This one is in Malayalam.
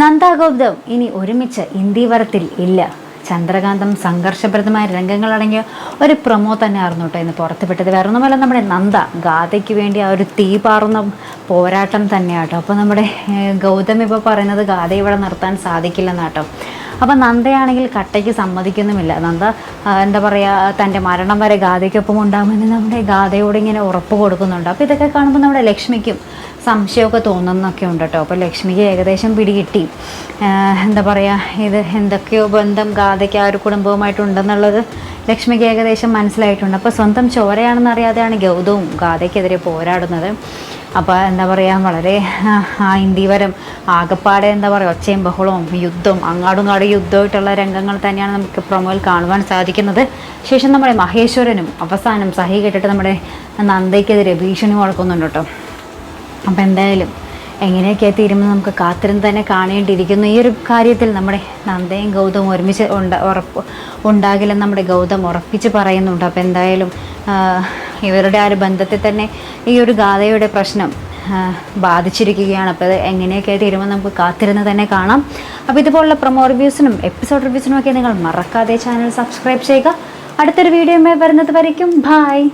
നന്ദാഗൗതം ഇനി ഒരുമിച്ച് ഇന്ദീവരത്തിൽ ഇല്ല. ചന്ദ്രകാന്തം സംഘർഷപ്രദമായ രംഗങ്ങളടങ്ങിയ ഒരു പ്രൊമോ തന്നെ ആയിരുന്നു കേട്ടോ ഇന്ന് പുറത്തുവിട്ടത്. വേറെ ഒന്നുമല്ല നമ്മുടെ നന്ദ ഗാഥയ്ക്ക് വേണ്ടി ആ ഒരു തീ പാറുന്ന പോരാട്ടം തന്നെയാട്ടോ. അപ്പോൾ നമ്മുടെ ഗൗതം ഇപ്പോൾ പറയുന്നത് ഗാഥ ഇവിടെ നിർത്താൻ സാധിക്കില്ലെന്നാട്ടോ. അപ്പം നന്ദയാണെങ്കിൽ കട്ടയ്ക്ക് സമ്മതിക്കുന്നുമില്ല. നന്ദ എന്താ പറയുക തന്റെ മരണം വരെ ഗാഥയ്ക്കൊപ്പം ഉണ്ടാകുമെന്ന് നമ്മുടെ ഗാഥയോട് ഇങ്ങനെ ഉറപ്പ് കൊടുക്കുന്നുണ്ട്. അപ്പോൾ ഇതൊക്കെ കാണുമ്പോൾ നമ്മുടെ ലക്ഷ്മിക്കും സംശയമൊക്കെ തോന്നുന്നൊക്കെ ഉണ്ട് കേട്ടോ. അപ്പോൾ ലക്ഷ്മിക്ക് ഏകദേശം പിടികിട്ടി എന്താ പറയുക ഇത് എന്തൊക്കെയോ ബന്ധം ഗാഥയ്ക്ക് ആ ഒരു കുടുംബവുമായിട്ടുണ്ടെന്നുള്ളത് ലക്ഷ്മിക്ക് ഏകദേശം മനസ്സിലായിട്ടുണ്ട്. അപ്പോൾ സ്വന്തം ചോരയാണെന്നറിയാതെയാണ് ഗൗതവും ഗാഥയ്ക്കെതിരെ പോരാടുന്നത്. അപ്പോൾ എന്താ പറയുക വളരെ ഇന്ത്യവരം ആകപ്പാടെ എന്താ പറയുക ഒച്ചയും ബഹളവും യുദ്ധം അങ്ങാടും കാടും യുദ്ധമായിട്ടുള്ള രംഗങ്ങൾ തന്നെയാണ് നമുക്ക് പ്രൊമോയിൽ കാണുവാൻ സാധിക്കുന്നത്. ശേഷം നമ്മുടെ മഹേശ്വരനും അവസാനം സഹി കേട്ടിട്ട് നമ്മുടെ നന്ദയ്ക്കെതിരെ ഭീഷണി മുഴക്കുന്നുണ്ട് കേട്ടോ. അപ്പോൾ എന്തായാലും എങ്ങനെയൊക്കെ തീരുമ്പോൾ നമുക്ക് കാത്തിരുന്ന് തന്നെ കാണേണ്ടിയിരിക്കുന്നു. ഈ ഒരു കാര്യത്തിൽ നമ്മുടെ നന്ദയും ഗൗതവും ഒരുമിച്ച് ഉണ്ട ഉറപ്പ് ഉണ്ടാകില്ലെന്ന് നമ്മുടെ ഗൗതം ഉറപ്പിച്ച് പറയുന്നുണ്ട്. അപ്പോൾ എന്തായാലും ഇവരുടെ ആ ഒരു ബന്ധത്തിൽ തന്നെ ഈ ഒരു ഗാഥയുടെ പ്രശ്നം ബാധിച്ചിരിക്കുകയാണ്. അപ്പോൾ അത് എങ്ങനെയൊക്കെ തീരുമ്പോൾ നമുക്ക് കാത്തിരുന്ന് തന്നെ കാണാം. അപ്പോൾ ഇതുപോലുള്ള പ്രൊമോ റിവ്യൂസിനും എപ്പിസോഡ് റിവ്യൂസിനും ഒക്കെ നിങ്ങൾ മറക്കാതെ ചാനൽ സബ്സ്ക്രൈബ് ചെയ്യുക. അടുത്തൊരു വീഡിയോയുമായി വരുന്നത് വരയ്ക്കും. ബായ്